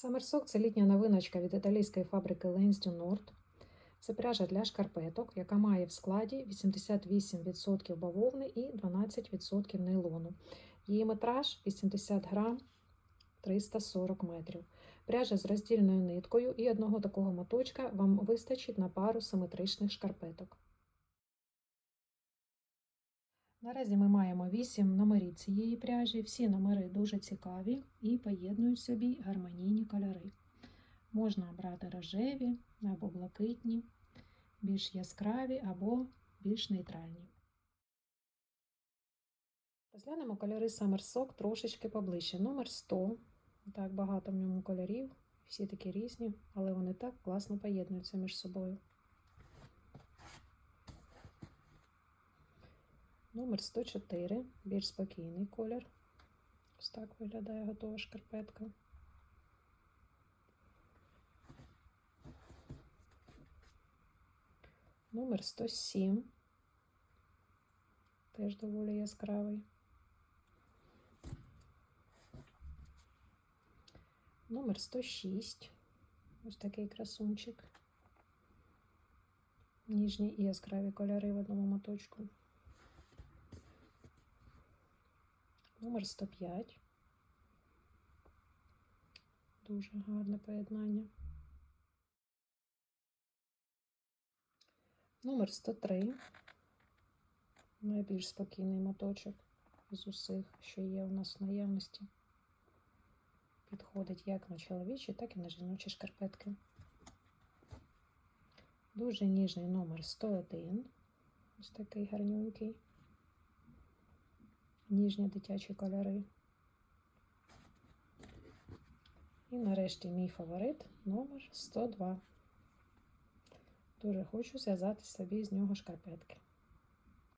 Самерсок це літня новиночка від італійської фабрики Lenz du Nord. Це пряжа для шкарпеток, яка має в складі 88% бавовни і 12% нейлону. Її метраж 80 грам 340 метрів. Пряжа з роздільною ниткою і одного такого моточка вам вистачить на пару симетричних шкарпеток. Наразі ми маємо 8 номерів цієї пряжі. Всі номери дуже цікаві і поєднують собі гармонійні кольори. Можна обрати рожеві або блакитні, більш яскраві або більш нейтральні. Розглянемо кольори Summer Sock трошечки поближче. Номер 100. Так, багато в ньому кольорів, всі такі різні, але вони так класно поєднуються між собою. Номер 104, більш спокійний колір. Ось так виглядає готова шкарпетка. Номер 107. Теж доволі яскравий. Номер 106. Ось такий красунчик. Ніжні і яскраві кольори в одному моточку. Номер 105. Дуже гарне поєднання. Номер 103. Найбільш спокійний моточок з усіх, що є у нас в наявності. Підходить як на чоловічі, так і на жіночі шкарпетки. Дуже ніжний номер 101. Ось такий гарнюнький. Ніжні дитячі кольори. І нарешті мій фаворит номер 102. Дуже хочу зв'язати собі з нього шкарпетки.